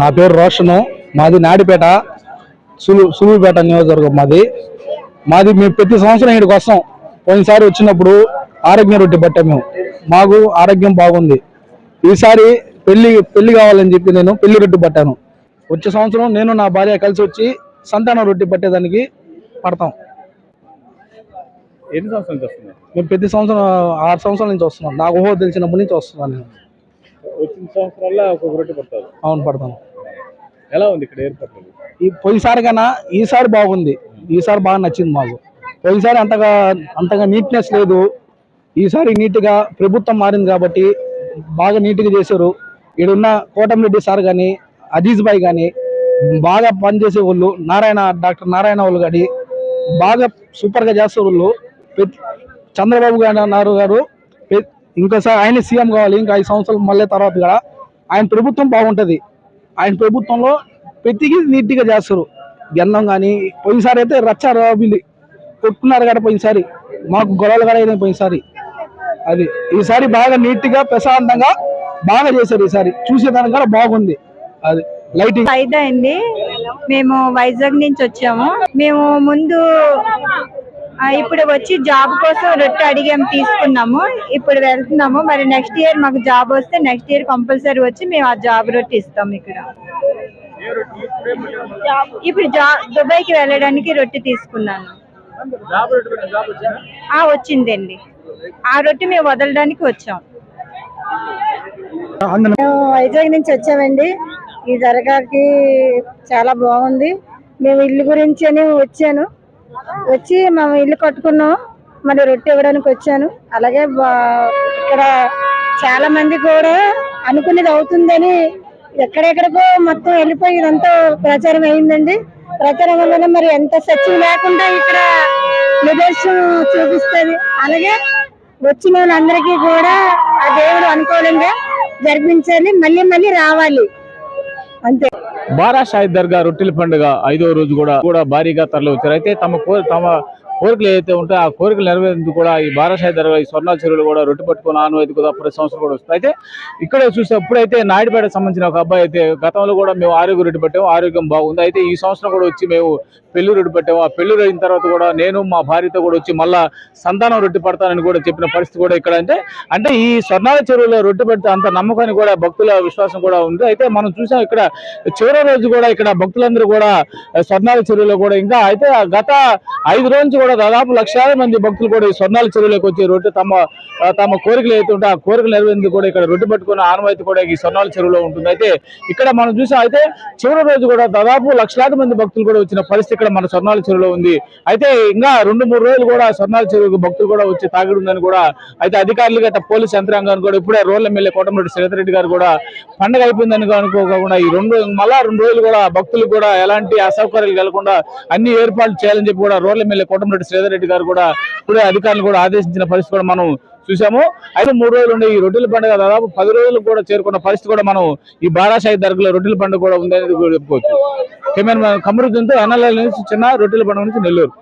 నా పేరు రోషను. మాది నాడిపేట సులు సులువుపేట నియోజకవర్గం మాది. మాది మేము ప్రతి సంవత్సరం ఇక్కడికి వస్తాం. పోయినసారి వచ్చినప్పుడు ఆరోగ్యం రొట్టె పట్టాం మేము. మాకు ఆరోగ్యం బాగుంది. ఈసారి పెళ్ళి పెళ్ళి కావాలని చెప్పి నేను పెళ్ళి రొట్టె పట్టాను. వచ్చే సంవత్సరం నేను నా భార్య కలిసి వచ్చి సంతానం రొట్టె పట్టేదానికి పడతాం. ఎన్ని సంవత్సరాలు వస్తున్నారు? మేము ప్రతి సంవత్సరం ఆరు సంవత్సరాల నుంచి వస్తున్నాం నాకు ఊహో తెలిసినప్పటి నుంచి వస్తున్నాను నేను. వచ్చిన సంవత్సరాల్లో ఒక్కొక్క రొట్టె అవును పడతాను. ఎలా ఉంది ఇక్కడ ఏర్పాట్లు? ఈ పోయినసారి కన్నా ఈసారి బాగుంది. ఈసారి బాగా నచ్చింది మాకు. పోయినసారి అంతగా అంతగా నీట్నెస్ లేదు. ఈసారి నీట్గా ప్రభుత్వం మారింది కాబట్టి బాగా నీట్గా చేశారు. ఈడున్న కోటమిరెడ్డి సార్ కానీ అజీజ్ భాయ్ కానీ బాగా పనిచేసే వాళ్ళు నారాయణ డాక్టర్ నారాయణ వాళ్ళు కానీ బాగా సూపర్గా చేస్తారు వాళ్ళు. చంద్రబాబు గారు అన్నారు గారు. ఇంకోసారి ఆయన సీఎం కావాలి ఇంకా ఐదు సంవత్సరాలు మళ్ళీ తర్వాత కూడా ఆయన ప్రభుత్వం బాగుంటుంది. ఆయన ప్రభుత్వంలో ప్రతిదీ నీట్గా చేస్తారు. గంధం కానీ పోయినసారి అయితే రచ్చ రాబిలి కొట్టుకున్నారు కదా పోయినసారి. మాకు గొడవలు కూడా అయినాయి పోయినసారి. అది ఈసారి బాగా నీట్గా ప్రశాంతంగా బాగా చేశారు ఈసారి. చూసేదానికి కూడా బాగుంది. అది లైటింగ్. అయితే అయింది. మేము వైజాగ్ నుంచి వచ్చాము. మేము ముందు ఇప్పుడు వచ్చి జాబ్ కోసం రొట్టె అడిగాము తీసుకున్నాము. ఇప్పుడు వెళ్తున్నాము. మరి నెక్స్ట్ ఇయర్ మాకు జాబ్ వస్తే నెక్స్ట్ ఇయర్ కంపల్సరీ వచ్చి మేము ఆ జాబ్ రొట్టె ఇస్తాం ఇక్కడ. ఇప్పుడు జాబ్ దుబాయ్కి వెళ్ళడానికి రొట్టె తీసుకున్నాను. ఆ వచ్చిందండి. ఆ రొట్టె మేము వదలడానికి వచ్చాం. మేము వైజాగ్ నుంచి వచ్చామండి. ఈ దర్గాకి చాలా బాగుంది. మేము ఇల్లు గురించి అని వచ్చాను. వచ్చి మేము ఇల్లు కట్టుకున్నాం. మరి రొట్టె ఇవ్వడానికి వచ్చాను. అలాగే ఇక్కడ చాలా మంది కూడా అనుకునేది అవుతుందని ఎక్కడెక్కడికో మొత్తం వెళ్ళిపోయి ఇదంతా ప్రచారం అయిందండి. ప్రచారం వల్ల మరి ఎంత సత్యం లేకుండా ఇక్కడ నిదర్శనం చూపిస్తుంది. అలాగే వచ్చిన వాళ్ళందరికీ కూడా ఆ దేవుడు అనుకూలంగా జరిపించాలి. మళ్ళీ మళ్ళీ రావాలి. అంతే. బారా షాహిద్ దర్గా రొట్టెల పండుగ ఐదో రోజు కూడా కూడా భారీగా తరలి వచ్చారు అయితే తమ తమ కోరికలు ఏదైతే ఉంటాయో ఆ కోరికలు నెరవేరేందుకు కూడా ఈ బారా షాహిద్ ఈ స్వర్ణాల చెరువులు కూడా రొట్టె పట్టుకుని ఆనవాయితీ కూడా ప్రతి సంవత్సరం కూడా వస్తుంది అయితే ఇక్కడ చూస్తే ఇప్పుడైతే నాయుడుపేట సంబంధించిన ఒక అబ్బాయి అయితే గతంలో కూడా మేము ఆరోగ్య రొట్టె పెట్టాము ఆరోగ్యం బాగుంది. అయితే ఈ సంవత్సరం కూడా వచ్చి మేము పెళ్ళి రొట్టె పెట్టాము. ఆ పెళ్ళి అయిన తర్వాత కూడా నేను మా భార్యతో కూడా వచ్చి మళ్ళా సంతానం రొట్టె పడతానని కూడా చెప్పిన పరిస్థితి కూడా ఇక్కడ అంటే అంటే ఈ స్వర్ణాల చెరువులో రొట్టె పెడితే అంత నమ్మకాన్ని కూడా భక్తుల విశ్వాసం కూడా ఉంది. అయితే మనం చూసాం ఇక్కడ చివరి రోజు కూడా ఇక్కడ భక్తులందరూ కూడా స్వర్ణాల చెరువులో కూడా ఇంకా అయితే గత ఐదు రోజు కూడా దాదాపు లక్షలాది మంది భక్తులు కూడా ఈ స్వర్ణాల చెరువులోకి వచ్చి రొట్టె తమ తమ కోరికలు అయితే ఉంటే ఆ కోరికలు నెరవేరేందుకు కూడా ఇక్కడ రొట్టె పట్టుకున్న ఆనవాయితీ కూడా ఈ స్వర్ణాల చెరువులో ఉంటుంది. అయితే ఇక్కడ మనం చూసాం అయితే చివరి రోజు కూడా దాదాపు లక్షలాది మంది భక్తులు కూడా వచ్చిన పరిస్థితి ఇక్కడ మన స్వర్ణాల చెరువులో ఉంది. అయితే ఇంకా రెండు మూడు రోజులు కూడా స్వర్ణాల చెరువుకి భక్తులు కూడా వచ్చి తాగిడి ఉందని కూడా అయితే అధికారులు గత పోలీస్ యంత్రాంగాన్ని కూడా ఇప్పుడే రోడ్ల ఎమ్మెల్యే కోటమిరెడ్డి శ్రీధర్ రెడ్డి గారు కూడా పండగ అయిపోయిందని అనుకోకుండా ఈ రెండు మళ్ళా రెండు రోజులు కూడా భక్తులు కూడా ఎలాంటి అసౌకర్యాలు కలగకుండా అన్ని ఏర్పాట్లు చేయాలని చెప్పి కూడా రోడ్ల ఎమ్మెల్యే కోటమిరెడ్డి శ్రీధర్ రెడ్డి గారు కూడా ఇప్పుడే అధికారులు కూడా ఆదేశించిన పరిస్థితి కూడా మనం చూసాము అయితే మూడు రోజులు ఉండే ఈ రొట్టెల పండుగ దాదాపు పది రోజులు కూడా చేరుకున్న పరిస్థితి కూడా మనం ఈ బారాషాహి దర్గలో రొట్టెల పండుగ కూడా ఉంది అనేది చెప్పుకోవచ్చు. కెమెరా కమరుద్దీన్తో ఎన్ఎల్ఎల్ నుంచి చిన్న రొట్టెల పండుగ నుంచి నెల్లూరు.